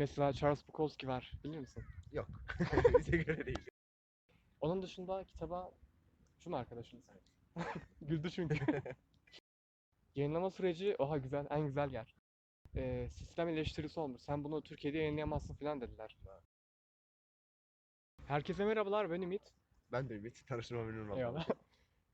Mesela Charles Bukowski var. Biliyor musun? Yok. Bize göre değil. Onun dışında kitaba şu mu arkadaşınız? Güldü çünkü. Yayınlama süreci oha güzel, en güzel yer. Ee, sistem eleştirisi olmuş. Sen bunu Türkiye'de yayınlayamazsın falan dediler. Herkese merhabalar, ben Ümit. Ben de Ümit. Tanıştırma memnun oldum. Eyvallah.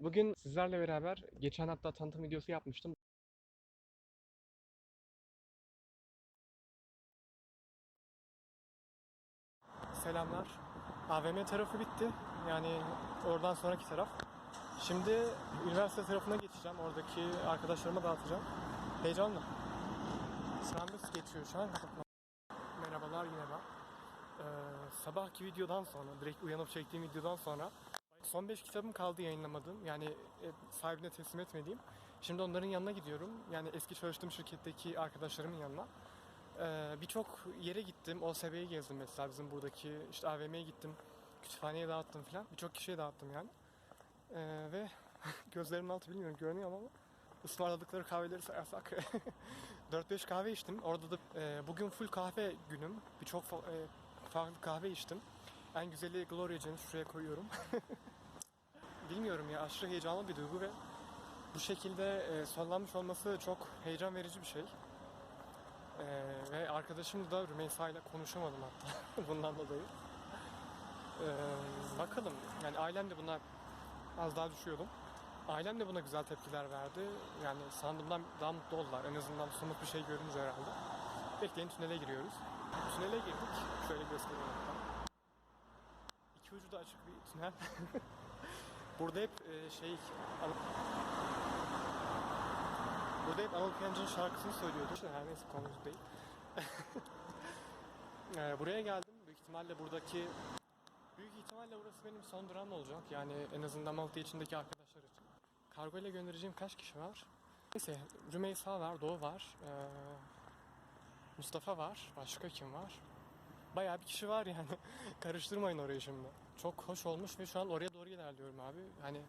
Bugün sizlerle beraber geçen hafta tanıtım videosu yapmıştım. Selamlar. AVM tarafı bitti. Yani oradan sonraki taraf. Şimdi üniversite tarafına geçeceğim. Oradaki arkadaşlarıma dağıtacağım. Heyecanlı. Sambus geçiyor şu an. Merhabalar yine ben. Ee, sabahki videodan sonra, direkt uyanıp çektiğim videodan sonra Son 5 kitabım kaldı yayınlamadığım. Yani e, sahibine teslim etmediğim. Şimdi onların yanına gidiyorum. Yani eski çalıştığım şirketteki arkadaşlarımın yanına. Ee, Birçok yere gittim. OSB'yi gezdim mesela bizim buradaki. işte AVM'ye gittim. Kütüphaneye dağıttım falan. Birçok kişiye dağıttım yani. Ee, ve gözlerimin altı bilmiyorum görünüyor ama ısmarladıkları kahveleri sayarsak 4-5 kahve içtim. Orada da e, bugün full kahve günüm. Birçok fa- e, farklı kahve içtim. En güzeli Gloria Jean'i şuraya koyuyorum. Bilmiyorum ya aşırı heyecanlı bir duygu ve bu şekilde e, sonlanmış olması çok heyecan verici bir şey. E, ve arkadaşım da Rümeysa ile konuşamadım hatta bundan dolayı. E, bakalım yani ailem de buna az daha düşüyordum. Ailem de buna güzel tepkiler verdi. Yani sandığımdan daha mutlu oldular. En azından somut bir şey görünce herhalde. Bekleyin tünele giriyoruz. Tünele girdik. Şöyle göstereyim hatta. İki ucu da açık bir tünel. Burada hep e, şey. Burada hep Anıl Piyancı'nın şarkısını söylüyordu. Her neyse konumuz değil. E, buraya geldim. Büyük ihtimalle buradaki büyük ihtimalle burası benim son durağım olacak. Yani en azından Malta içindeki arkadaşlar için. Kargo ile göndereceğim kaç kişi var? Neyse Rümeysa var, Doğu var. e, Mustafa var. Başka kim var? Bayağı bir kişi var yani. Karıştırmayın orayı şimdi. Çok hoş olmuş ve şu an oraya doğru ilerliyorum abi. Hani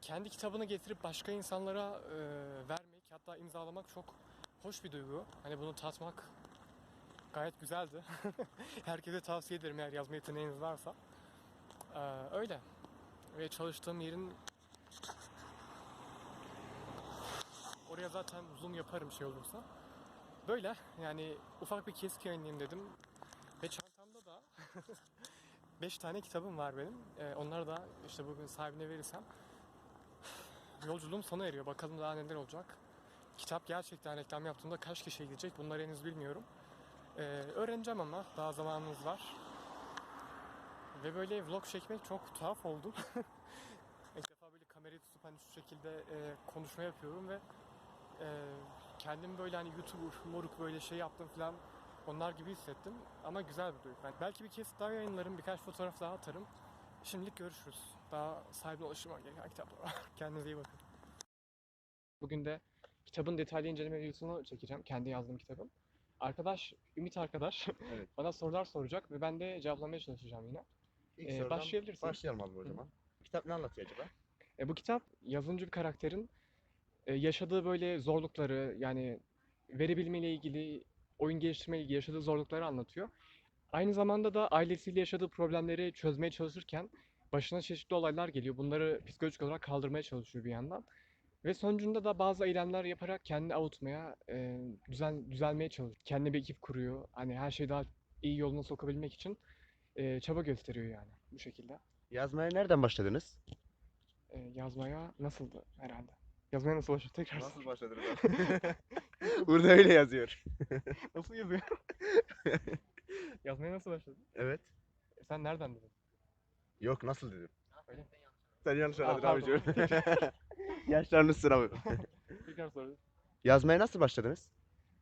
kendi kitabını getirip başka insanlara e, vermek hatta imzalamak çok hoş bir duygu. Hani bunu tatmak gayet güzeldi. Herkese tavsiye ederim eğer yazma yeteneğiniz varsa. E, öyle. Ve çalıştığım yerin oraya zaten zoom yaparım şey olursa. Böyle yani ufak bir keski yayınlayayım dedim. Ve çantamda da 5 tane kitabım var benim. Ee, onları da işte bugün sahibine verirsem yolculuğum sona eriyor. Bakalım daha neler olacak. Kitap gerçekten reklam yaptığımda kaç kişi gidecek bunları henüz bilmiyorum. Ee, öğreneceğim ama daha zamanımız var. Ve böyle vlog çekmek çok tuhaf oldu. İlk defa böyle kamerayı tutup hani şu şekilde e, konuşma yapıyorum ve e, kendimi böyle hani YouTuber, moruk böyle şey yaptım falan onlar gibi hissettim ama güzel bir duygu. Ben belki bir kez daha yayınlarım, birkaç fotoğraf daha atarım. Şimdilik görüşürüz. Daha sahibine ulaşırım gereken kitaplar. Kendinize iyi bakın. Bugün de kitabın detaylı inceleme videosunu çekeceğim. Kendi yazdığım kitabın. Arkadaş, Ümit arkadaş Evet. bana sorular soracak ve ben de cevaplamaya çalışacağım yine. İlk Ee, sorudan. Başlayalım abi o zaman. Kitap ne anlatıyor acaba? E, bu kitap yazılımcı bir karakterin e, yaşadığı böyle zorlukları yani veri bilimi ile ilgili, oyun geliştirme ile ilgili yaşadığı zorlukları anlatıyor. Aynı zamanda da ailesiyle yaşadığı problemleri çözmeye çalışırken başına çeşitli olaylar geliyor. Bunları psikolojik olarak kaldırmaya çalışıyor bir yandan. Ve sonucunda da bazı eylemler yaparak kendini avutmaya, e, düzen, düzelmeye çalışıyor. Kendine bir ekip kuruyor. Hani her şeyi daha iyi yoluna sokabilmek için e, çaba gösteriyor yani bu şekilde. Yazmaya nereden başladınız? E, yazmaya nasıldı herhalde? Yazmaya nasıl başladı? Tekrar sor. başladınız Burada öyle yazıyor. Nasıl yazıyor? Yazmaya nasıl başladın? Evet. E, Sen nereden dedin? Yok nasıl dedim. Öyle mi? Sen yanlış anladın pardon. abiciğim. Yaşlarını sıra Tekrar sor. Yazmaya nasıl başladınız?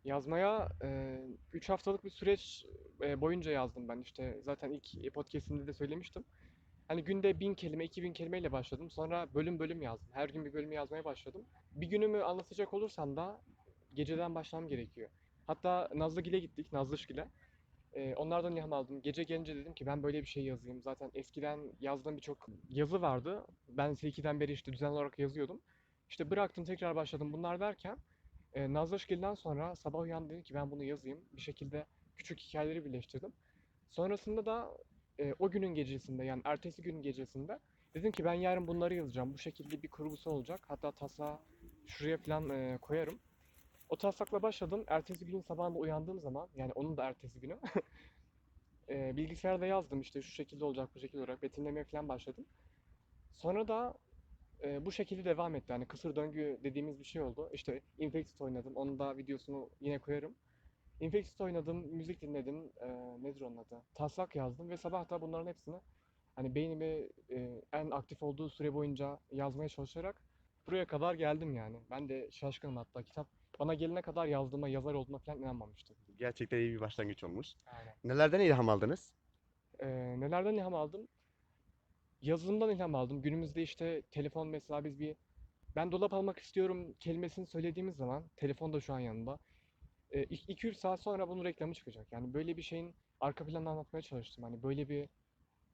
Yazmaya 3 haftalık bir süreç e, boyunca yazdım ben işte zaten ilk podcast'imde de söylemiştim. Hani günde 1000 kelime, 2000 kelimeyle başladım. Sonra bölüm bölüm yazdım. Her gün bir bölüm yazmaya başladım. Bir günümü anlatacak olursam da geceden başlamam gerekiyor. Hatta Nazlıgil'e gittik, Nazlışgil'e. Ee, onlardan ilham aldım. Gece gelince dedim ki ben böyle bir şey yazayım. Zaten eskiden yazdığım birçok yazı vardı. Ben S2'den beri işte düzenli olarak yazıyordum. İşte bıraktım tekrar başladım bunlar derken e, Nazlışgil'den sonra sabah uyandım dedim ki ben bunu yazayım. Bir şekilde küçük hikayeleri birleştirdim. Sonrasında da e, o günün gecesinde yani ertesi günün gecesinde dedim ki ben yarın bunları yazacağım. Bu şekilde bir kurgusu olacak. Hatta taslağı şuraya falan e, koyarım. O taslakla başladım. Ertesi gün sabahında uyandığım zaman yani onun da ertesi günü bilgisayarda yazdım işte şu şekilde olacak bu şekilde olacak betimlemeye falan başladım. Sonra da e, bu şekilde devam etti. Yani kısır döngü dediğimiz bir şey oldu. İşte Infected oynadım. Onun da videosunu yine koyarım. Infected oynadım, müzik dinledim. E, nedir onun adı? Taslak yazdım ve sabah da bunların hepsini hani beynimi e, en aktif olduğu süre boyunca yazmaya çalışarak buraya kadar geldim yani. Ben de şaşkınım hatta. Kitap bana gelene kadar yazdığıma, yazar olduğuma falan inanmamıştım. Gerçekten iyi bir başlangıç olmuş. Aynen. Nelerden ilham aldınız? Ee, nelerden ilham aldım? Yazılımdan ilham aldım. Günümüzde işte telefon mesela biz bir ben dolap almak istiyorum kelimesini söylediğimiz zaman telefon da şu an yanında. 2-3 saat sonra bunun reklamı çıkacak. Yani böyle bir şeyin arka planını anlatmaya çalıştım. Hani böyle bir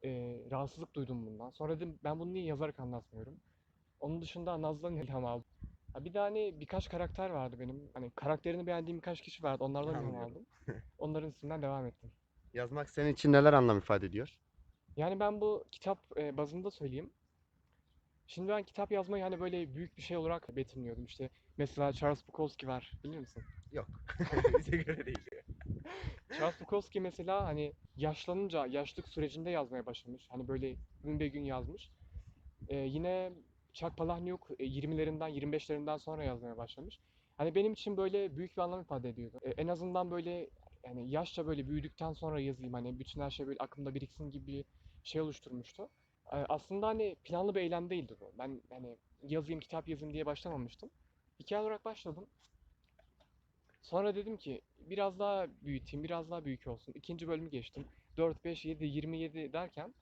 e, rahatsızlık duydum bundan. Sonra dedim ben bunu niye yazarak anlatmıyorum. Onun dışında Naz'dan ilham aldım. Ha, bir de hani birkaç karakter vardı benim. Hani karakterini beğendiğim birkaç kişi vardı. Onlardan ilham Anlıyorum. aldım. Onların üstünden devam ettim. Yazmak senin için neler anlam ifade ediyor? Yani ben bu kitap e, bazında söyleyeyim. Şimdi ben kitap yazmayı hani böyle büyük bir şey olarak betimliyordum. İşte mesela Charles Bukowski var, biliyor musun? Yok. Bize göre değil. Charles Bukowski mesela hani yaşlanınca, yaşlık sürecinde yazmaya başlamış. Hani böyle gün be gün yazmış. E, yine Chuck Palahniuk e, 20'lerinden, 25'lerinden sonra yazmaya başlamış. Hani benim için böyle büyük bir anlam ifade ediyordu. E, en azından böyle yani yaşça böyle büyüdükten sonra yazayım hani bütün her şey böyle aklımda biriksin gibi bir şey oluşturmuştu. E, Aslında hani planlı bir eylem değildi bu. Ben hani yazayım, kitap yazayım diye başlamamıştım. Hikaye olarak başladım. Sonra dedim ki biraz daha büyüteyim, biraz daha büyük olsun. İkinci bölümü geçtim. 4, 5, 7, 27 derken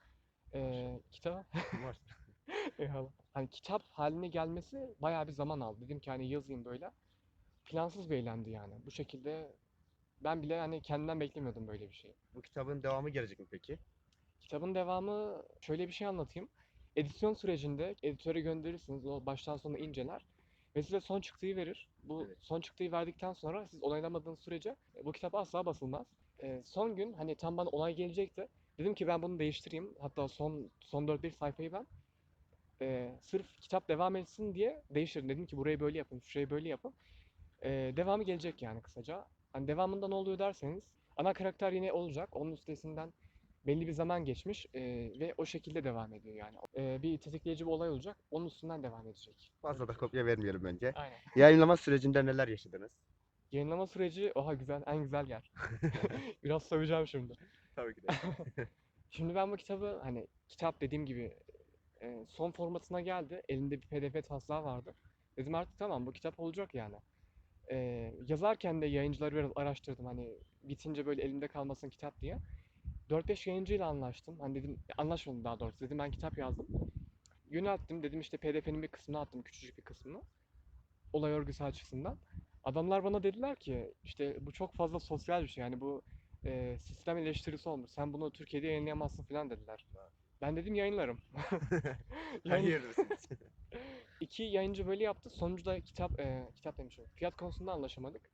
e, kitap Var. Eyvallah. Hani kitap haline gelmesi bayağı bir zaman aldı. Dedim ki hani yazayım böyle. Plansız bir eylemdi yani. Bu şekilde ben bile hani kendimden beklemiyordum böyle bir şey. Bu kitabın devamı gelecek mi peki? Kitabın devamı şöyle bir şey anlatayım. Edisyon sürecinde editöre gönderirsiniz. O baştan sona inceler. Ve size son çıktığı verir. Bu Evet. son çıktığı verdikten sonra siz onaylamadığınız sürece e, bu kitap asla basılmaz. E, son gün hani tam bana onay gelecekti. Dedim ki ben bunu değiştireyim. Hatta son son 4-5 sayfayı ben e, sırf kitap devam etsin diye değiştirdim. Dedim ki burayı böyle yapın, şurayı böyle yapın. E, devamı gelecek yani kısaca. Hani devamında ne oluyor derseniz ana karakter yine olacak. Onun üstesinden belli bir zaman geçmiş e, ve o şekilde devam ediyor yani. E, bir tetikleyici bir olay olacak. Onun üstünden devam edecek. Fazla da kopya vermeyelim bence. Aynen. Yayınlama sürecinde neler yaşadınız? Yayınlama süreci oha güzel, en güzel yer. Biraz söveceğim şimdi. Tabii ki de. Şimdi ben bu kitabı hani kitap dediğim gibi e, son formatına geldi. Elimde bir PDF taslağı vardı. Dedim artık tamam bu kitap olacak yani. E, yazarken de yayıncıları biraz araştırdım hani bitince böyle elimde kalmasın kitap diye. 4-5 yayıncıyla anlaştım. Hani dedim anlaşmadım daha doğrusu. Dedim ben kitap yazdım. Yönelttim. Dedim işte PDF'nin bir kısmını attım. Küçücük bir kısmını. Olay örgüsü açısından. Adamlar bana dediler ki işte bu çok fazla sosyal bir şey. Yani bu e, sistem eleştirisi olmuş. Sen bunu Türkiye'de yayınlayamazsın falan dediler. Ben dedim yayınlarım. Yayın- Hayırlısınız. İki yayıncı böyle yaptı. Sonuçta kitap e, kitap demişim. Fiyat konusunda anlaşamadık.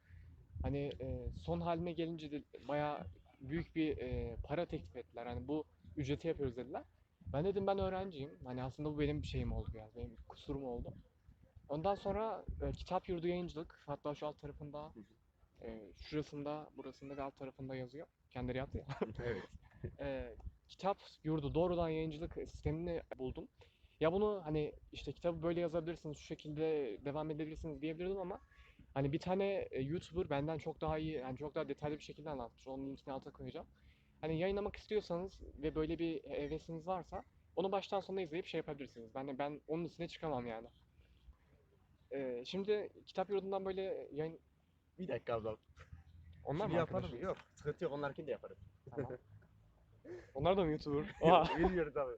Hani e, son haline gelince de bayağı büyük bir e, para teklif ettiler. Hani bu ücreti yapıyoruz dediler. Ben dedim ben öğrenciyim. Hani aslında bu benim bir şeyim oldu yani. Benim kusurum oldu. Ondan sonra e, kitap yurdu yayıncılık. Hatta şu alt tarafında e, şurasında, burasında ve alt tarafında yazıyor. Kendileri yaptı ya. evet. e, kitap yurdu doğrudan yayıncılık sistemini buldum. Ya bunu hani işte kitabı böyle yazabilirsiniz, şu şekilde devam edebilirsiniz diyebilirdim ama hani bir tane e, YouTuber benden çok daha iyi, yani çok daha detaylı bir şekilde anlatmış. Onun linkini alta koyacağım. Hani yayınlamak istiyorsanız ve böyle bir hevesiniz varsa onu baştan sona izleyip şey yapabilirsiniz. Ben de ben onun üstüne çıkamam yani. E, şimdi kitap yurdundan böyle yayın... Bir dakika ablam. Onlar Şimdi mı arkadaşınız? Yok. Sıkıntı yok. Onlarkini de yaparız. Tamam. Onlar da mı YouTuber? Oha. Bilmiyoruz abi.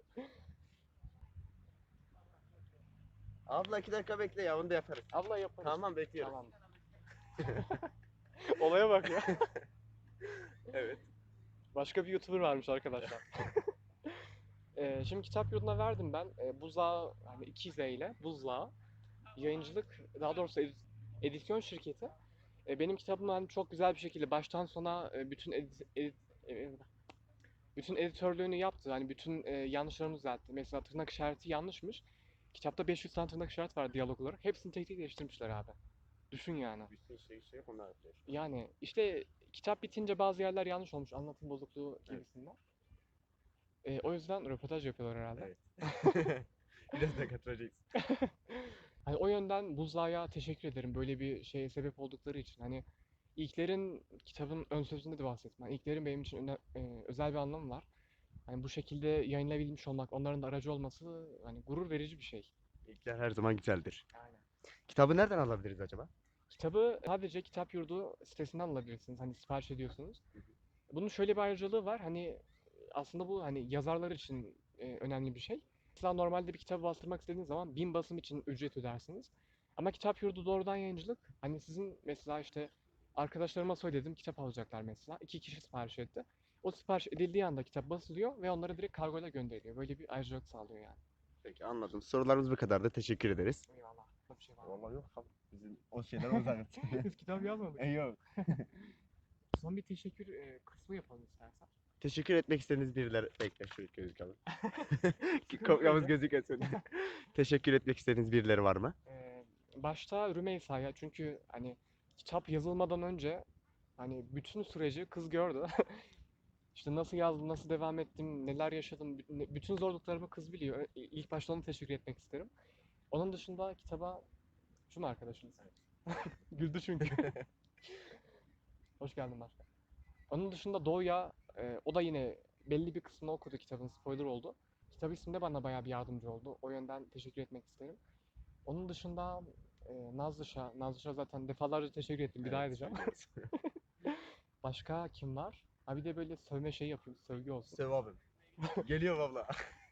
Abla iki dakika bekle ya onu da yaparız. Abla yaparız. Tamam bekliyoruz. Tamam. Olaya bak ya. Evet. Başka bir YouTuber varmış arkadaşlar. Ee, şimdi kitap yurduna verdim ben. Ee, Buzağı, hani 2Z ile Buzlağı yayıncılık, daha doğrusu edi- edisyon şirketi. E, benim kitabım hani çok güzel bir şekilde baştan sona e, bütün edit, edit- e, bütün editörlüğünü yaptı. Hani bütün e, yanlışlarımı düzeltti. Mesela tırnak işareti yanlışmış. Kitapta 500 tane tırnak işaret var diyalog olarak. Hepsini tek tek değiştirmişler abi. Düşün yani. Bütün şey şey onlar yapıyor. Yani işte kitap bitince bazı yerler yanlış olmuş. Anlatım bozukluğu gibisinden. E, o yüzden röportaj yapıyorlar herhalde. Evet. Biraz da katıracaksın. Hani o yönden Buzlağ'a teşekkür ederim böyle bir şeye sebep oldukları için. Hani ilklerin kitabın ön sözünde de bahsettim. Hani ilklerin benim için öne- e, özel bir anlamı var. Hani bu şekilde yayınlayabilmiş olmak, onların da aracı olması hani gurur verici bir şey. İlkler her zaman güzeldir. Aynen. Kitabı nereden alabiliriz acaba? Kitabı sadece Kitap Yurdu sitesinden alabilirsiniz. Hani sipariş ediyorsunuz. Bunun şöyle bir ayrıcalığı var. Hani aslında bu hani yazarlar için e, önemli bir şey. Mesela normalde bir kitabı bastırmak istediğiniz zaman bin basım için ücret ödersiniz. Ama Kitap Yurdu doğrudan yayıncılık. Hani sizin mesela işte arkadaşlarıma söyledim kitap alacaklar mesela. İki kişi sipariş etti. O sipariş edildiği anda kitap basılıyor ve onlara direkt kargoyla gönderiliyor. Böyle bir ayrıcalık sağlıyor yani. Peki anladım. Sorularımız bu kadar da teşekkür ederiz. Eyvallah. Bir şey var mı? Vallahi yok abi. Bizim o şeyden uzak. Biz kitap yazmadık. e yok. Son bir teşekkür e, kısmı yapalım istersen. Teşekkür etmek istediğiniz birileri... Bekle şöyle gözükelim. Ki Kopyamız gözükmesin. Teşekkür etmek istediğiniz birileri var mı? Ee, başta Rümeysa'ya çünkü hani kitap yazılmadan önce hani bütün süreci kız gördü. İşte nasıl yazdım, nasıl devam ettim, neler yaşadım, bütün zorluklarımı kız biliyor. İlk başta onu teşekkür etmek isterim. Onun dışında kitaba şu mu arkadaşınız? Güldü çünkü. Hoş geldin başka. Onun dışında Doğu'ya e, o da yine belli bir kısmını okudu kitabın spoiler oldu. Kitap isminde bana bayağı bir yardımcı oldu. O yönden teşekkür etmek isterim. Onun dışında e, Nazlış'a, Nazlış'a zaten defalarca teşekkür ettim. Bir daha Evet, edeceğim. söylüyoruz. Başka kim var? Ha bir de böyle sövme şey yapayım, sövgü olsun. Sevabım. Geliyor valla.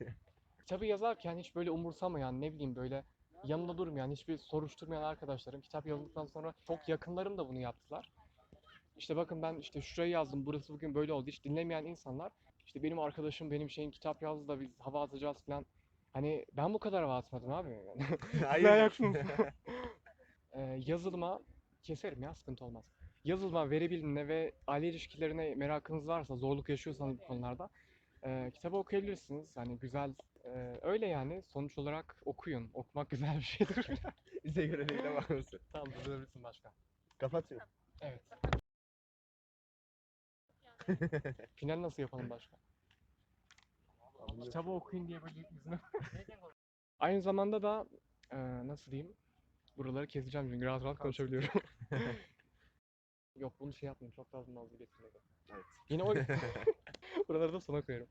Kitabı yazarken hiç böyle umursamayan, ne bileyim böyle yanında durmayan, hiçbir soruşturmayan arkadaşlarım kitap yazdıktan sonra çok yakınlarım da bunu yaptılar. İşte bakın ben işte şurayı yazdım, burası bugün böyle oldu. Hiç dinlemeyen insanlar, işte benim arkadaşım benim şeyim kitap yazdı da biz hava atacağız falan. Hani ben bu kadar atmadım abi. Yani. Hayır. ayaksınız? Ee, yazılıma keserim ya sıkıntı olmaz. Yazılıma, veri bilimine ve aile ilişkilerine merakınız varsa, zorluk yaşıyorsanız bu konularda e, kitabı okuyabilirsiniz. Yani güzel, e, öyle yani sonuç olarak okuyun. Okumak güzel bir şeydir. Bize göre değil ama olsun. tamam durdurabilirsin başka. Kapatıyorum. Evet. Final nasıl yapalım başka? Kitabı okuyun diye böyle yüzüne... Aynı zamanda da e, nasıl diyeyim? Buraları keseceğim çünkü rahat rahat konuşabiliyorum. Yok bunu şey yapmayayım çok fazla nazlı getirmedi. Evet. Yine o buraları da sona koyarım.